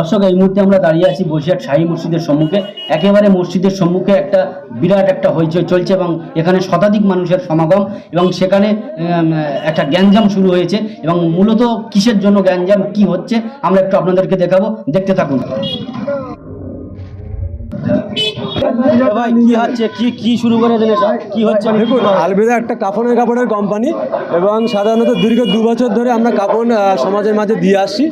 দর্শক, এই মুহূর্তে আমরা দাঁড়িয়ে আছি বসিরহাট শাহী মসজিদের সম্মুখে। একেবারে মসজিদের সম্মুখে একটা বিরাট একটা হইচই চলছে এবং এখানে শতাধিক মানুষের সমাগম এবং সেখানে একটা গ্যাঞ্জাম শুরু হয়েছে এবং মূলত কিসের জন্য গ্যাঞ্জাম, কি হচ্ছে, আমরা একটু আপনাদেরকে দেখাবো। দেখতে থাকুন। ভাই কি হচ্ছে? কি কি শুরু করে দিলে কি হচ্ছে? দেখুন আলবেদা একটা কাপড়ের কাপড়ের কোম্পানি এবং সাধারণত দীর্ঘ দু বছর ধরে আমরা কাপড় সমাজের মাঝে দিয়ে আসছি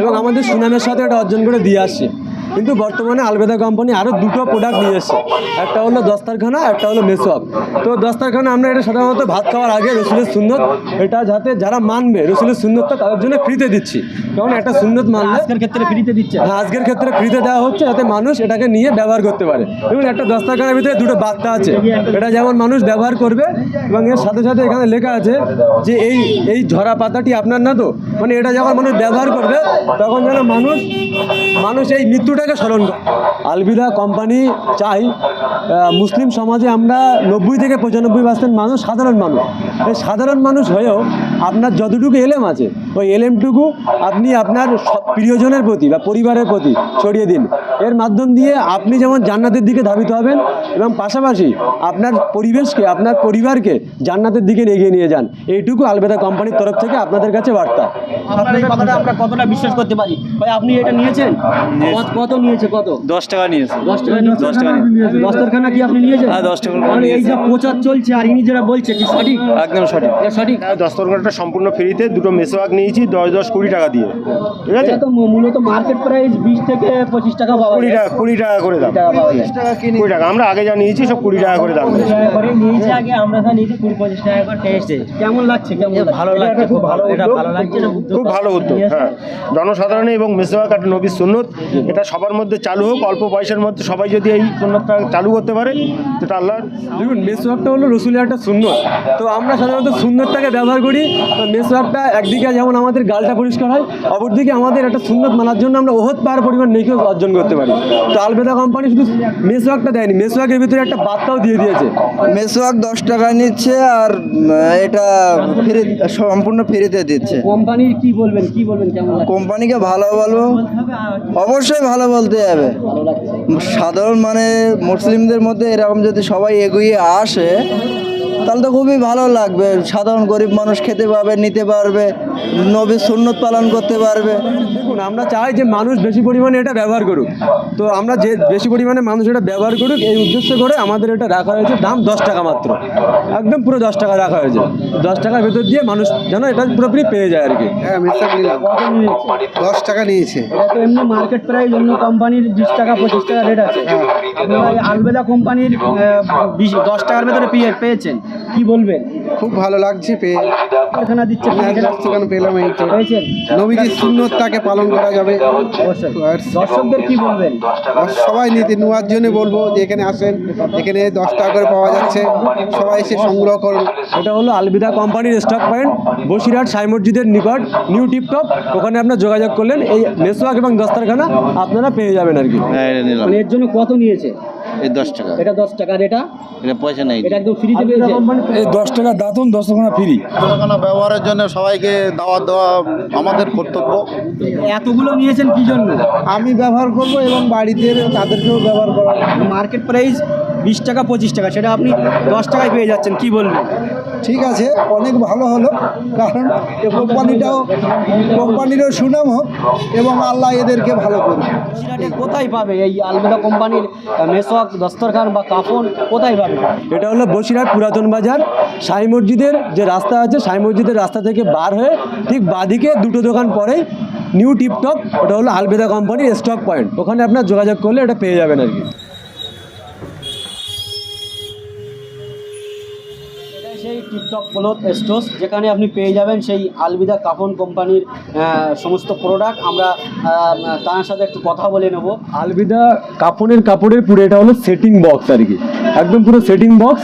এবং আমাদের সুনামের সাথে এটা অর্জন করে দিয়ে আসছি। কিন্তু বর্তমানে আলবেদা কোম্পানি আরও দুটো প্রোডাক্ট নিয়ে এসছে। একটা হলো দস্তারখানা একটা হলো মেসোয়াপ তো দস্তারখানা আমরা এটা সাধারণত ভাত খাওয়ার আগে রসুলের সুন্নত এটা যাতে যারা মানবে রসুলের সুন্নতটা তাদের জন্য ফ্রিতে দিচ্ছি। কারণ একটা সুন্নত মানলে আজকের ক্ষেত্রে ফ্রিতে দিচ্ছে। হ্যাঁ, আজকের ক্ষেত্রে ফ্রিতে দেওয়া হচ্ছে যাতে মানুষ এটাকে নিয়ে ব্যবহার করতে পারে। এবং একটা দস্তাকারের ভিতরে দুটো বার্তা আছে। এটা যেমন মানুষ ব্যবহার করবে এবং এর সাথে সাথে এখানে লেখা আছে যে এই এই ঝরা পাতাটি আপনার না তো? মানে এটা যখন মানুষ ব্যবহার করবে তখন যেন মানুষ মানুষ এই মৃত্যুটাকে স্মরণ আলবিদা কোম্পানি চাই। মুসলিম সমাজে আমরা নব্বই থেকে পঁচানব্বই পার্সেন্ট মানুষ সাধারণ মানুষ। এই সাধারণ মানুষ হয়েও আপনার যতটুকু এলেম আছে ওই এলেমটুকু আপনি আপনার সব প্রিয়জনের প্রতি বা পরিবারের প্রতি ছড়িয়ে দিন। এর মাধ্যম দিয়ে আপনি যেমন জান্নাতের দিকে ধাবিত হবেন এবং পাশাপাশি আপনার পরিবেশকে আপনার পরিবারকে জান্নাতের দিকে এগিয়ে নিয়ে যান। এইটুকু আলবেদা কোম্পানির তরফ থেকে আপনাদের কাছে বার্তা। আপনার এই কথাটা আমরা কতটা বিশ্বাস করতে পারি? ভাই আপনি এটা নিয়েছেন? কত- কত নিয়েছে? কত? দশ টাকা নিয়েছে। দশ টাকা নিয়েছে? দশ টাকা নিয়েছে। দস্তারখানা কি আপনি নিয়েছেন? হ্যাঁ, দশ টাকা মানে এই যে প্রচার চলছে আর ইনি যেটা বলছে কি সঠিক? একদম সঠিক। দস্তরখানাটা সম্পূর্ণ ফ্রিতে দুটো মেসোয়াক নিয়েছি দশ দশ কুড়ি টাকা দিয়ে ঠিক আছে? এটা তো মূ- মূলত মার্কেট প্রাইস বিশ থেকে পঁচিশ টাকা কুড়ি টাকা কুড়ি টাকা করে দাম। কুড়ি টাকা আমরা আগে যা নিয়েছি সব কুড়ি টাকা করে দাম। করে নিয়েছে। আগে আমরা তো নিয়েছি কুড়ি পঁচিশ টাকা করে টেস্টে কেমন লাগছে? কেমন ভালো লাগছে খুব ভালো এটা ভালো লাগছে খুব ভালো উদ্যোগ হ্যাঁ। জনসাধারণে এবং মেসোয়াক একটা নবীর সুন্নত এটা সবার মধ্যে চালু হোক অল্প পয়সার মধ্যে সবাই যদি এই সুন্নতটা চালু করতে পারে সেটা আল্লাহ দেখুন মেসওয়াকটা হলো রসুলের একটা সুন্নত। তো আমরা সাধারণত সুন্নতটাকে ব্যবহার করি তো মেসওয়াকটা একদিকে যেমন আমাদের গালটা পরিষ্কার হয় অপরদিকে আমাদের একটা সুন্নত মানার জন্য আমরা ওহত পাহাড় পরিমাণ নেকিও অর্জন করতে পারি। তো আলবেদা কোম্পানি শুধু মেসওয়াকটা দেয়নি মেসওয়াকের ভিতরে একটা বার্তাও দিয়ে দিয়েছে। মেসোয়াক দশ টাকা নিচ্ছে আর এটা ফ্রি সম্পূর্ণ ফ্রিতে দিচ্ছে। কোম্পানির কি বলবেন কি বলবেন কেমন কোম্পানিকে ভালো বলব। অবশ্যই ভালো বলতে হবে সাধারণ মানে মুসলিমদের মধ্যে এরকম যদি সবাই এগিয়ে আসে তাহলে তো খুবই ভালো লাগবে। সাধারণ গরিব মানুষ খেতে পারবে নিতে পারবে। নবীর সুন্নত পালন করতে পারবে। দেখুন আমরা চাই যে মানুষ বেশি পরিমাণে এটা ব্যবহার করুক। তো আমরা যে বেশি পরিমাণে মানুষ এটা ব্যবহার করুক এই উদ্দেশ্য করে আমাদের এটা রাখা হয়েছে দাম দশ টাকা মাত্র। একদম পুরো দশ টাকা রাখা হয়েছে। দশ টাকার ভেতর দিয়ে মানুষ যেন এটা পুরোপুরি পেয়ে যায় আর কি। হ্যাঁ নিয়েছে? দশ টাকা নিয়েছে। তো এমনি মার্কেট প্রাইস অন্য কোম্পানির বিশ টাকা পঁচিশ টাকা রেট আছে। আলবেদা কোম্পানির দশ টাকার ভেতরে পেয়ে পেয়েছেন। কি বলবেন? খুব ভালো লাগছে পেয়ে দিচ্ছে পেলাম এই তো। নবীজির সুন্নতটাকে পালন করা যাবে। দর্শকদের কি বলবেন? আর সবাই নিতে নেওয়ার জন্য বলব যে এখানে আসেন এখানে দশ টাকা করে পাওয়া যাচ্ছে। সবাই এসে সংগ্রহ করুন। এটা হলো আলবিদা কোম্পানির স্টক পয়েন্ট বসিরহাট সাই মসজিদের নিকট নিউ টিপটপ ওখানে আপনার যোগাযোগ করলেন এই মেসোয়াক এবং দস্তারখানা আপনারা পেয়ে যাবেন আর কি। হ্যাঁ মানে এর জন্য কত নিয়েছে? এই দশ টাকা। এটা দশ টাকার এটা? এটা পয়সা নেই। এটা একদম ফ্রিতে পেয়েছে। এই দশ টাকা দাতুন দশ টাকা ফ্রি দোকানা ব্যবহারের জন্য সবাইকে দাওয়া দেওয়া আমাদের কর্তব্য। এতগুলো নিয়েছেন কি জন্য? আমি ব্যবহার করব এবং বাড়িতে তাদেরকেও ব্যবহার করা মার্কেট প্রাইস বিশ টাকা পঁচিশ টাকা সেটা আপনি দশ টাকায় পেয়ে যাচ্ছেন কি বলবেন? ঠিক আছে অনেক ভালো হলো কারণ এই কোম্পানিটাও কোম্পানিরও সুনাম হোক এবং আল্লাহ এদেরকে ভালো করবে কোথায় পাবে? এই আলবেদা কোম্পানির মেসওয়াক দস্তরখান বা কাফন কোথায় পাবে? এটা হলো বসিরহাট পুরাতন বাজার সাই মসজিদের যে রাস্তা আছে সাই মসজিদের রাস্তা থেকে বার হয়ে ঠিক বাদিকে দুটো দোকান পরেই নিউ টিপটপ ওটা হলো আলবেদা কোম্পানির স্টক পয়েন্ট ওখানে আপনার যোগাযোগ করলে এটা পেয়ে যাবেন আর কি। টিপটপ ক্লোথ স্টোর্স যেখানে আপনি পেয়ে যাবেন সেই আলবিদা কাফন কোম্পানির সমস্ত প্রোডাক্ট আমরা তার সাথে একটু কথা বলে নেব। আলবিদা কাপড়ের কাপড়ের পুরো, এটা হলো সেটিং বক্স আর কি। একদম পুরো সেটিং বক্স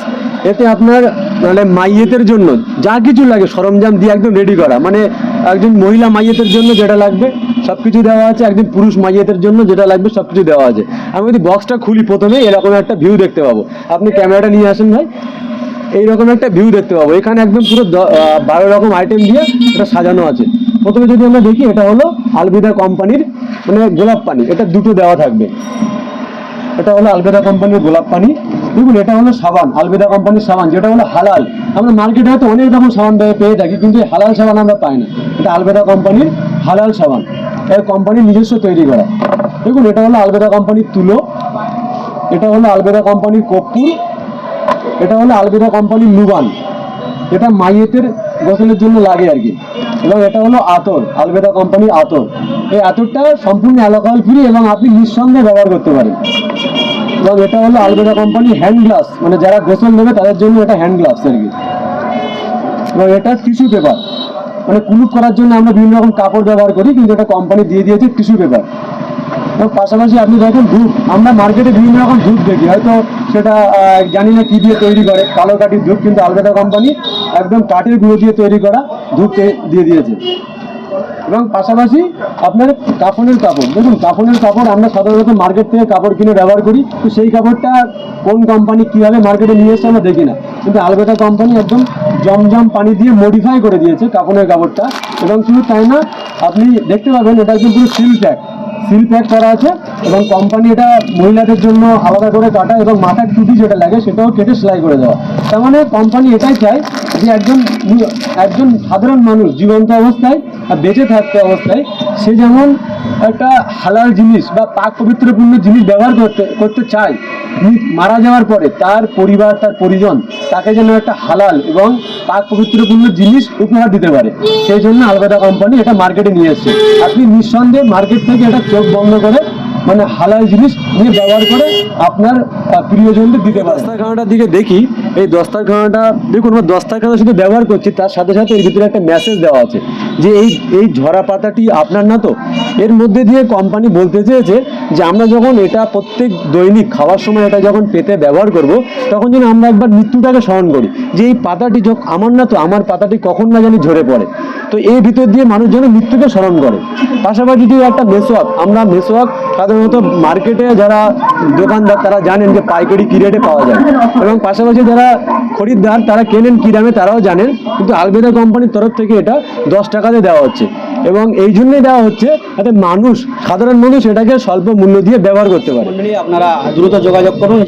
এতে আপনার মানে মাইয়েতের জন্য যা কিছু লাগে, সরঞ্জাম দিয়ে একদম রেডি করা। মানে একজন মহিলা মাইয়েতের জন্য যেটা লাগবে সব কিছু দেওয়া আছে। একজন পুরুষ মাইয়েতের জন্য যেটা লাগবে সব কিছু দেওয়া আছে। আমি যদি বক্সটা খুলি প্রথমে এরকম একটা ভিউ দেখতে পাবো। আপনি ক্যামেরাটা নিয়ে আসেন ভাই। এইরকম একটা ভিউ দেখতে পাবো। এখানে একদম পুরো বারো রকম আইটেম দিয়ে এটা সাজানো আছে। প্রথমে যদি আমরা দেখি, এটা হলো আলবিদা কোম্পানির মানে গোলাপ পানি। এটা দুটো দেওয়া থাকবে। এটা হলো আলবেদা কোম্পানির গোলাপ পানি। দেখুন, এটা হলো সাবান, আলবেদা কোম্পানির সাবান, যেটা হলো হালাল। আমরা মার্কেটে হয়তো অনেক রকম সাবান পেয়ে- থাকি, কিন্তু হালাল সাবান আমরা পাই না। এটা আলবেদা কোম্পানির হালাল সাবান। এই কোম্পানির নিজস্ব তৈরি করা। দেখুন, এটা হলো আলবেদা কোম্পানির তুলো। এটা হলো আলবেদা কোম্পানির কর্পূর। এটা হলো আলবেদা কোম্পানির লুবান এটা মাইয়েতের গোসলের জন্য লাগে আর কি। এবং এটা হলো আতর, আলবেদা কোম্পানির আতর। এই আতরটা সম্পূর্ণ অ্যালকোহল ফ্রি এবং আপনি নিঃসন্দেহে ব্যবহার করতে পারেন। এবং এটা হলো আলবেদা কোম্পানির হ্যান্ড গ্লাস মানে যারা গোসল নেবে তাদের জন্য এটা হ্যান্ড গ্লাস আর কি। এবং এটা টিস্যু পেপার মানে কুলুপ করার জন্য আমরা বিভিন্ন রকম কাপড় ব্যবহার করি, কিন্তু এটা কোম্পানি দিয়ে দিয়েছে টিস্যু পেপার এবং পাশাপাশি আপনি দেখেন ধূপ আমরা মার্কেটে বিভিন্ন রকম ধূপ দেখি। হয়তো সেটা জানি না কী দিয়ে তৈরি করে, কালো কাঠির ধূপ কিন্তু আলবেদা কোম্পানি একদম কাঠের গুঁড়ো দিয়ে তৈরি করা ধূপ দিয়ে দিয়েছে। এবং পাশাপাশি আপনার কাফনের কাপড়। দেখুন, কাফনের কাপড় আমরা সাধারণত মার্কেট থেকে কাপড় কিনে ব্যবহার করি। তো সেই কাপড়টা কোন কোম্পানি কীভাবে মার্কেটে নিয়ে এসছে আমরা দেখি না। কিন্তু আলবেদা কোম্পানি একদম জমজম পানি দিয়ে মডিফাই করে দিয়েছে কাপড়ের কাপড়টা। এবং শুধু তাই না, আপনি দেখতে পাবেন, এটা একদম পুরো সিল প্যাক সিল প্যাক করা আছে এবং কোম্পানি এটা মহিলাদের জন্য আলাদা করে কাটা এবং মাথার টুপি যেটা লাগে সেটাও কেটে সেলাই করে দেওয়া। তার মানে কোম্পানি এটাই চায় যে একজন একজন সাধারণ মানুষ জীবন্ত অবস্থায় আর বেঁচে থাকতে অবস্থায় সে যেমন একটা হালাল জিনিস বা পাক পবিত্রপূর্ণ জিনিস ব্যবহার করতে করতে চায় মারা যাওয়ার পরে তার পরিবার, তার পরিজন তাকে যেন একটা হালাল এবং পাক পবিত্রপূর্ণ জিনিস উপহার দিতে পারে। সেই জন্য আলবেদা কোম্পানি এটা মার্কেটে নিয়ে এসছে। আপনি নিঃসন্দেহে মার্কেট থেকে এটা চোখ বন্ধ করে মানে হালাল জিনিস নিয়ে ব্যবহার করে আপনার প্রিয়জনদের দিতে পারেন। দস্তারখানাটার দিকে দেখি, এই দস্তারখানাটা দেখুন, আমরা দস্তারখানা শুধু ব্যবহার করছি, তার সাথে সাথে এর ভিতরে একটা মেসেজ দেওয়া আছে যে এই এই ঝরা পাতাটি আপনার না তো? এর মধ্যে দিয়ে কোম্পানি বলতে চেয়েছে যে আমরা যখন এটা প্রত্যেক দৈনিক খাওয়ার সময় এটা যখন পেতে ব্যবহার করব, তখন যেন আমরা একবার মৃত্যুটাকে স্মরণ করি। যে এই পাতাটি যখন আমার না তো, আমার পাতাটি কখন না জানি ঝরে পড়ে। তো এই ভিতর দিয়ে মানুষ যেন মৃত্যুকে স্মরণ করে। পাশাপাশি যে একটা মেসোয়াক, আমরা মেসোয়াক সাধারণত মার্কেটে যারা দোকানদার, তারা জানেন যে পাইকারি কি রেটে পাওয়া যায়। এবং পাশাপাশি যারা খরিদ্দার, তারা কেনেন কি দামে, তারাও জানেন। কিন্তু আলবেদা কোম্পানির তরফ থেকে এটা দশ টাকাতে দেওয়া হচ্ছে। এবং এই জন্যই দেওয়া হচ্ছে যাতে মানুষ, সাধারণ মানুষ এটাকে স্বল্প মূল্য দিয়ে ব্যবহার করতে পারে। আপনারা দ্রুত যোগাযোগ করুন।